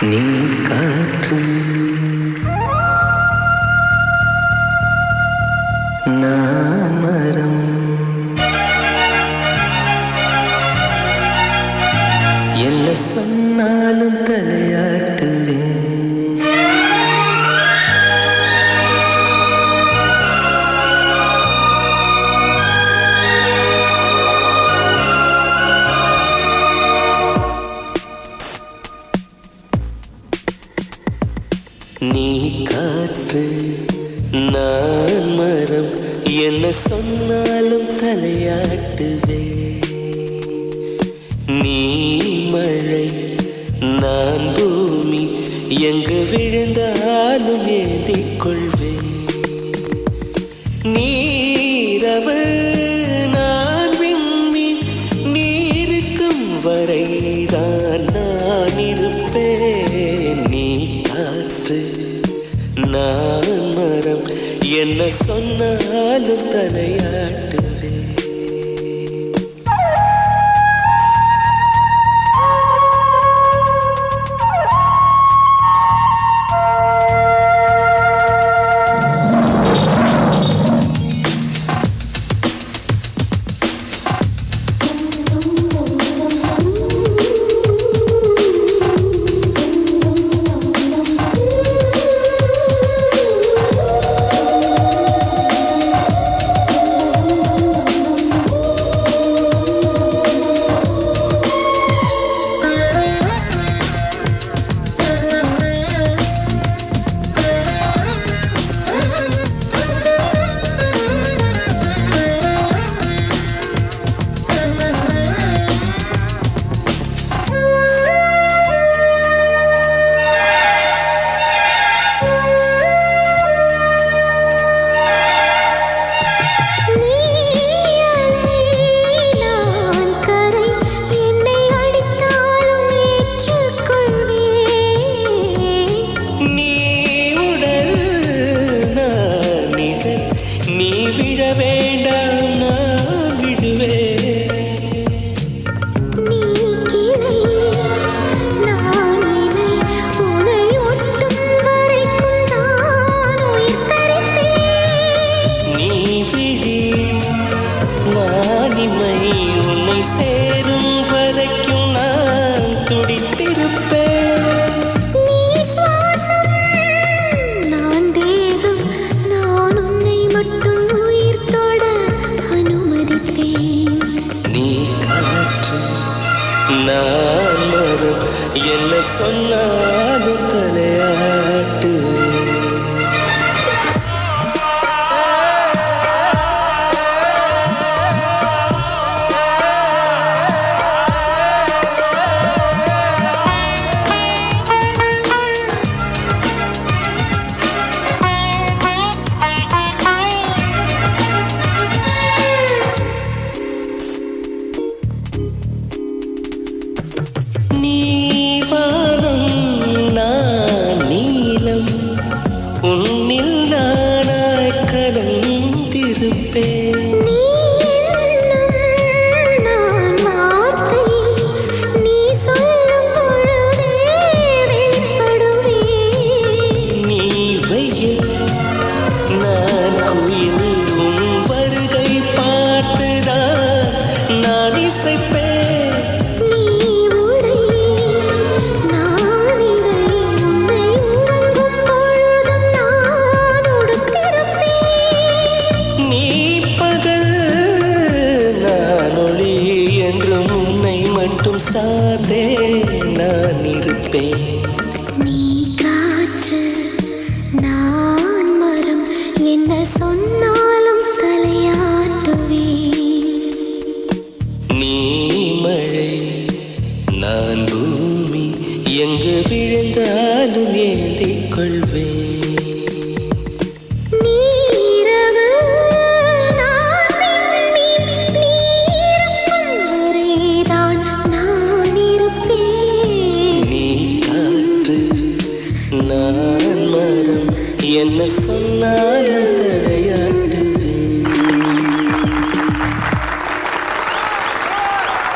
நீ காற்று. நான் மரம். என்ன சொன்னாலும் தலையாட்டுவேன் என்று நான் மரம் என்ன சொன்னாலும் தலையாட்டுவே நீ மழை நான் பூமி எங்கு விழுந்தாலும் ஏந்திக் கொள்வேன் நீரவு நான் விண்மீன் நீருக்கும் வரைதான். நான் மரம். என்ன சொன்னாலும் தலையாட்டு Allah. கேட்பேன். நீ காற்று நான் மரம் என்ன சொன்னாலும் தலையாட்டுவே நீ மழை நான் பூமி எங்கு விழுந்தாலும் ஏந்திக் கொள்வேன். மரம் என்ன சொன்னாலும் தடை